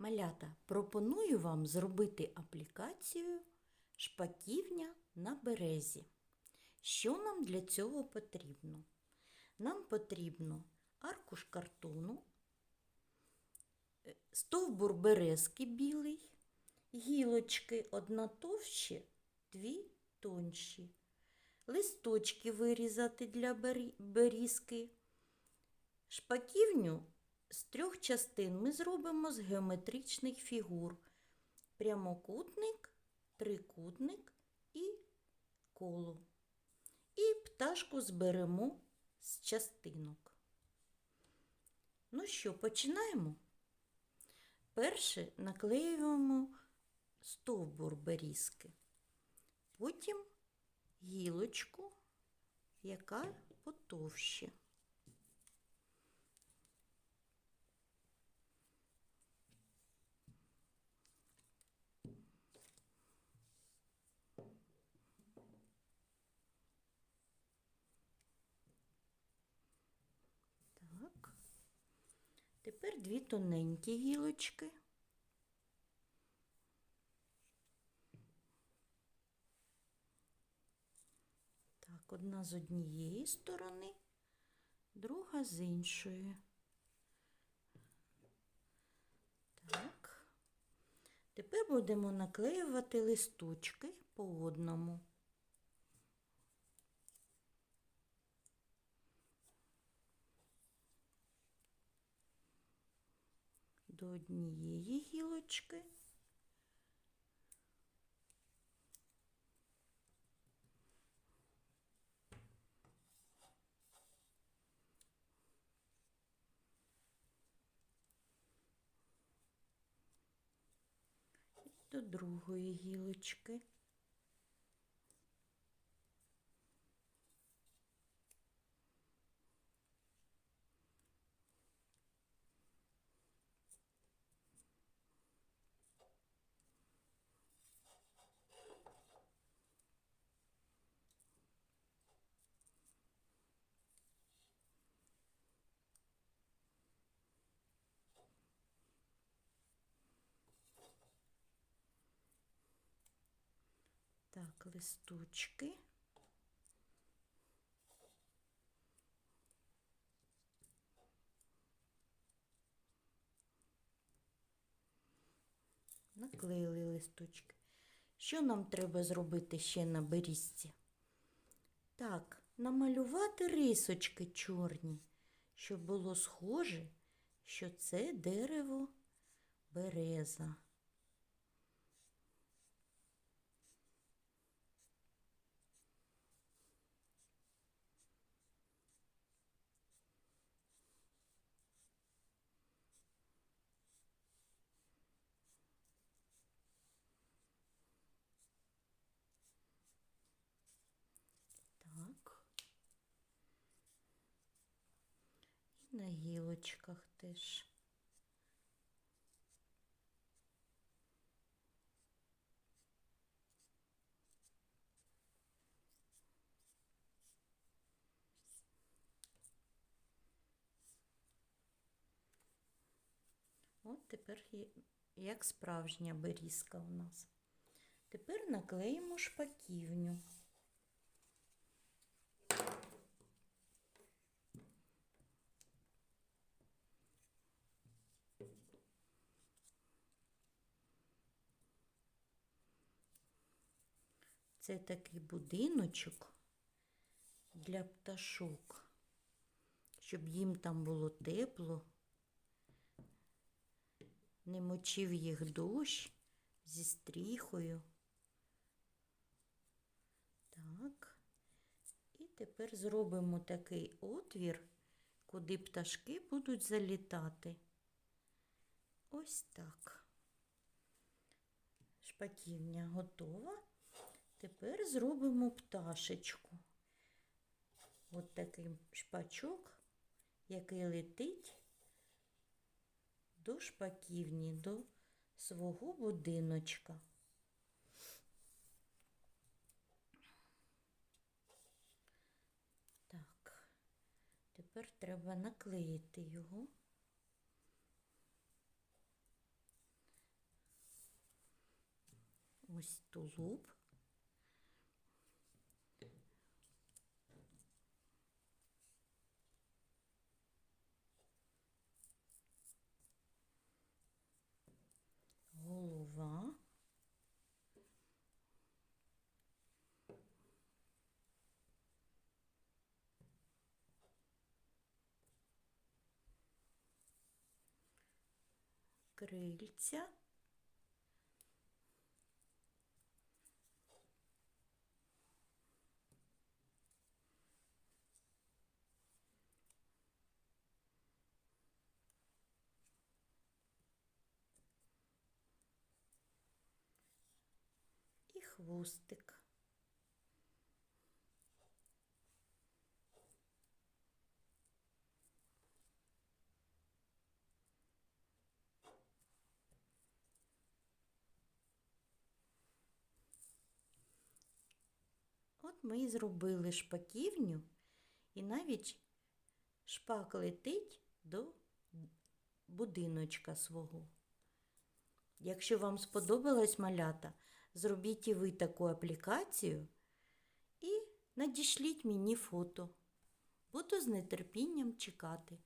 Малята, пропоную вам зробити аплікацію шпаківня на березі. Що нам для цього потрібно? Нам потрібно аркуш картону, е, стовбур березки білий, гілочки одна товщі, дві тонші, листочки вирізати для берізки. Шпаківню з трьох частин ми зробимо з геометричних фігур: прямокутник, трикутник і коло. І пташку зберемо з частинок. Ну що, починаємо? Перше наклеюємо стовбур берізки, потім гілочку, яка потовще. Так. Тепер дві тоненькі гілочки. Так, одна з однієї сторони, друга з іншої. Тепер будемо наклеювати листочки по одному. До однієї гілочки. До другої гілочки. Так, листочки. Наклеїли листочки. Що нам треба зробити ще на берізці? Так, намалювати рисочки чорні, щоб було схоже, що це дерево береза. Так. І на гілочках теж. От тепер як справжня берізка у нас. Тепер наклеїмо шпаківню. Це такий будиночок для пташок, щоб їм там було тепло, не мочив їх дощ зі стріхою. Так. І тепер зробимо такий отвір, куди пташки будуть залітати. Ось так. Шпаківня готова. Тепер зробимо пташечку. От такий шпачок, який летить до шпаківні, до свого будиночка. Так, тепер треба наклеїти його. ось тулуб. Крильця. І хвостик. Ми зробили шпаківню, і навіть шпак летить до будиночка свого. Якщо вам сподобалась малята, зробіть і ви таку аплікацію і надішліть мені фото. Буду з нетерпінням чекати.